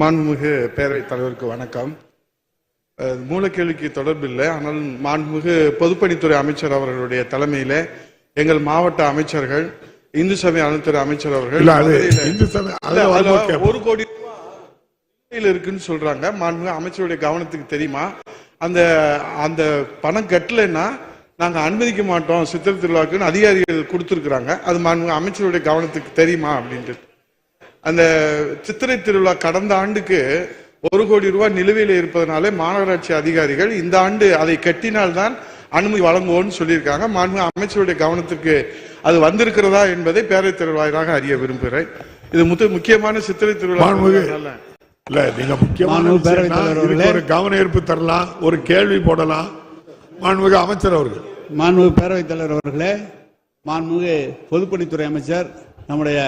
மாண்புமிகு பேரவைத் தலைவருக்கு வணக்கம். மூலக்கேள்விக்கு தொடர்பில்லை. ஆனால் மாண்புமிகு பொதுப்பணித்துறை அமைச்சர் அவர்களுடைய தலைமையிலே எங்கள் மாவட்ட அமைச்சர்கள் இந்து சமய அறநிலைத்துறை அமைச்சர் அவர்கள். ஒரு கோடி இருக்குன்னு சொல்றாங்க. மாண்புமிகு அமைச்சருடைய கவனத்துக்கு தெரியுமா? அந்த அந்த பணம் கட்டலைன்னா நாங்க அனுமதிக்க மாட்டோம். சித்திரை திருவிழாக்குன்னு அதிகாரிகள் கொடுத்துருக்குறாங்க. அது மாண்புமிகு அமைச்சருடைய கவனத்துக்கு தெரியுமா அப்படின்ட்டு. அந்த சித்திரை திருவிழா கடந்த ஆண்டுக்கு ஒரு கோடி ரூபாய் நிலுவையில் இருப்பதனாலே மாநகராட்சி அதிகாரிகள் இந்த ஆண்டு அதை கட்டினால்தான் அனுமதி வழங்குவோம்னு சொல்லியிருக்காங்க. மாண்புமிகு அமைச்சருடைய கவனத்துக்கு அது வந்திருக்கிறதா என்பதை பேரவைத் தலைவர் வாயிலாக அறிய விரும்புகிறேன். இது முத்து முக்கியமான சித்திரை திருவிழா. இல்ல நீங்க முக்கியமான. ஒரு கவன ஈர்ப்பு தரலாம் ஒரு கேள்வி போடலாம். மாண்புமிகு அமைச்சர் அவர்கள். மாண்புமிகு பேரவைத் தலைவர் அவர்களே மாண்புமிகு பொதுப்பணித்துறை அமைச்சர் நம்முடைய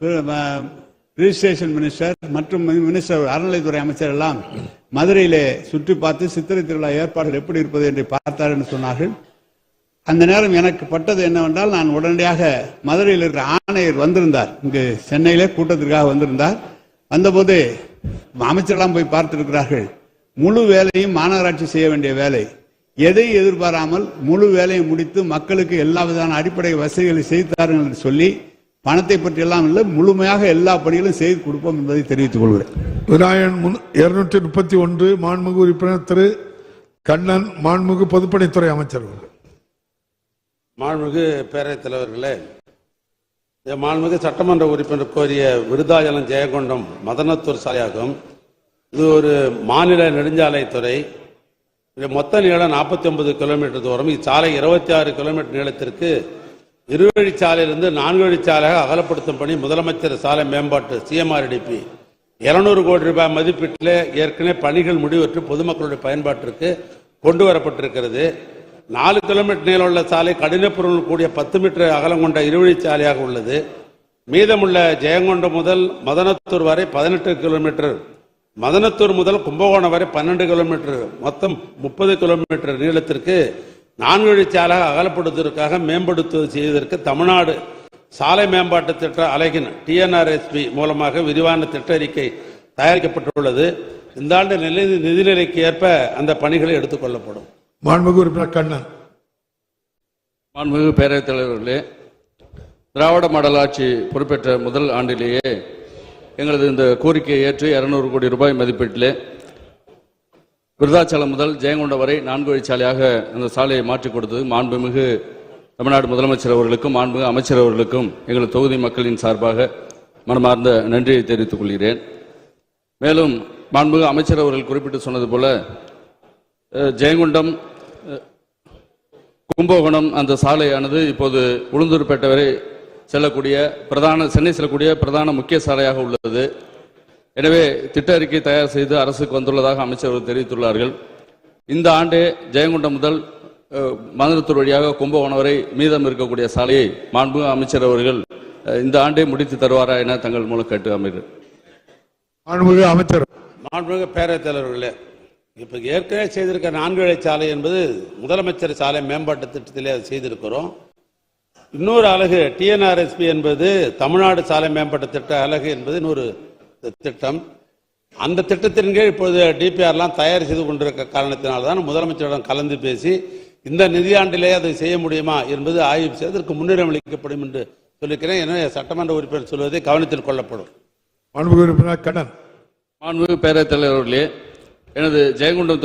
ரிஜிஸ்ட்ரேஷன் மினிஸ்டர் மற்றும் மினிஸ்டர் அறநிலைத்துறை அமைச்சர் எல்லாம் மதுரையிலே சுற்றி பார்த்து சித்திரை திருவிழா ஏற்பாடுகள் எப்படி இருப்பது என்று பார்த்தார் என்று சொன்னார்கள். அந்த நேரம் எனக்கு பட்டது என்னவென்றால் நான் உடனடியாக மதுரையில் இருக்கிற ஆணையர் வந்திருந்தார். இங்கு சென்னையிலே கூட்டத்திற்காக வந்திருந்தார். வந்தபோது அமைச்சரெல்லாம் போய் பார்த்திருக்கிறார்கள். முழு வேலையும் மாநகராட்சி செய்ய வேண்டிய வேலை. எதை எதிர்பாராமல் முழு வேலையை முடித்து மக்களுக்கு எல்லா விதமான அடிப்படை வசதிகளை செய்தார்கள் என்று சொல்லி பணத்தை பற்றி எல்லாம் இல்லை முழுமையாக எல்லா பணிகளும் செய்து கொடுப்போம் என்பதை தெரிவித்துக் கொள்கிறேன். விநாயகன் இருநூற்றி முப்பத்தி ஒன்று மாண்புமிகு உறுப்பினர் திரு கண்ணன் மாண்புமிகு பொதுப்பணித்துறை அமைச்சர் அவர்கள். மாண்புமிகு பேரவைத் தலைவர்களே இந்த மாண்புமிகு சட்டமன்ற உறுப்பினர் கோரிய விருதாச்சலம் ஜெயங்கொண்டம் மதனத்தூர் சாலையாகும். இது ஒரு மாநில நெடுஞ்சாலைத்துறை. மொத்த நீளம் நாற்பத்தி ஒன்பது கிலோமீட்டர் தூரம். இச்சாலை இருபத்தி ஆறு கிலோமீட்டர் நீளத்திற்கு இருவழிச்சாலையிலிருந்து நான்கு வழிச்சாலையாக அகலப்படுத்தும் பணி முதலமைச்சர் சாலை மேம்பாட்டு சிஎம்ஆர்டிபி. இருநூறு கோடி ரூபாய் மதிப்பீட்டில் ஏற்கனவே பணிகள் முடிவற்று பொதுமக்களுடைய பயன்பாட்டிற்கு கொண்டு வரப்பட்டிருக்கிறது. நாலு கிலோமீட்டர் நீளம் உள்ள சாலை கடினப்பொருள் கூடிய பத்து மீட்டர் அகலம் கொண்ட இருவழிச்சாலையாக உள்ளது. மீதமுள்ள ஜெயங்கொண்டம் முதல் மதனத்தூர் வரை பதினெட்டு கிலோமீட்டர் மதனத்தூர் முதல் கும்பகோணம் வரை பன்னெண்டு கிலோமீட்டர் மொத்தம் முப்பது கிலோமீட்டர் நீளத்திற்கு நான்கு வழிச்சாலையாக அகலப்படுத்துவதற்காக மேம்படுத்துவது செய்வதற்கு தமிழ்நாடு சாலை மேம்பாட்டு திட்ட அலகின் டிஎன்ஆர்எஸ்பி மூலமாக விரிவான திட்ட அறிக்கை தயாரிக்கப்பட்டுள்ளது. இந்த ஆண்டு நிலை நிதிநிலைக்கு ஏற்ப அந்த பணிகளை எடுத்துக்கொள்ளப்படும் மாண்புமிகு உறுப்பினர் கண்ணன். மாண்புமிகு பேரவைத் தலைவர்களே திராவிட மாடல் ஆட்சி பொறுப்பேற்ற முதல் ஆண்டிலேயே எங்களது இந்த கோரிக்கையை ஏற்று இருநூறு கோடி ரூபாய் மதிப்பீட்டிலே விருதாச்சலம் முதல் ஜெயங்கொண்டம் வரை நான்கு வழிச்சாலையாக அந்த சாலையை மாற்றிக் கொடுத்தது. மாண்புமிகு தமிழ்நாடு முதலமைச்சர் அவர்களுக்கும் மாண்புமிகு அமைச்சர் அவர்களுக்கும் எங்கள் தொகுதி மக்களின் சார்பாக மனமார்ந்த நன்றியை தெரிவித்துக் கொள்கிறேன். மேலும் மாண்புமிகு அமைச்சர் அவர்கள் குறிப்பிட்டு சொன்னது போல ஜெயங்கொண்டம் கும்பகோணம் அந்த சாலையானது இப்போது உளுந்தூர்பேட்டை வரை செல்லக்கூடிய பிரதான சென்னை செல்லக்கூடிய பிரதான முக்கிய சாலையாக உள்ளது. எனவே திட்ட அறிக்கை தயார் செய்து அரசுக்கு வந்துள்ளதாக அமைச்சர்கள் தெரிவித்துள்ளார்கள். இந்த ஆண்டே ஜெயங்கொண்டம் முதல் மதுரத்தூர் வழியாக கும்பகோணம் வரை மீதம் இருக்கக்கூடிய சாலையை மாண்புமிகு அமைச்சர் அவர்கள் இந்த ஆண்டே முடித்து தருவாரா என தங்கள் மூலம் கேட்டு அமைகிறேன் மாண்புமிகு அமைச்சர். மாண்புமிகு பேரவைத் தலைவர்களே இப்போ ஏற்கனவே செய்திருக்க நான்கு வழி சாலை என்பது முதலமைச்சர் சாலை மேம்பாட்டு திட்டத்திலே அதை செய்திருக்கிறோம். இன்னொரு அலகு டிஎன்ஆர்எஸ்பி என்பது தமிழ்நாடு சாலை மேம்பாட்டு திட்ட அலகு என்பது இன்னொரு திட்டம் அந்த திட்டத்தின் கீழ் இப்போது டிபிஆர்லாம் தயார் செய்து கொண்டிருக்க காரணத்தினால்தான் முதலமைச்சரிடம் கலந்து பேசி இந்த நிதியாண்டிலே அதை செய்ய முடியுமா என்பது ஆய்வு செய்து அதற்கு முன்னுரிமை அளிக்கப்படும் என்று சொல்லிக்கிறேன். எனவே சட்டமன்ற உறுப்பினர் சொல்வதை கவனத்தில் கொள்ளப்படும். மாண்புமிகு உறுப்பினர் கண்ணன். மாண்புமிகு பேரவைத் தலைவர்களே எனது ஜெயங்கொண்டம்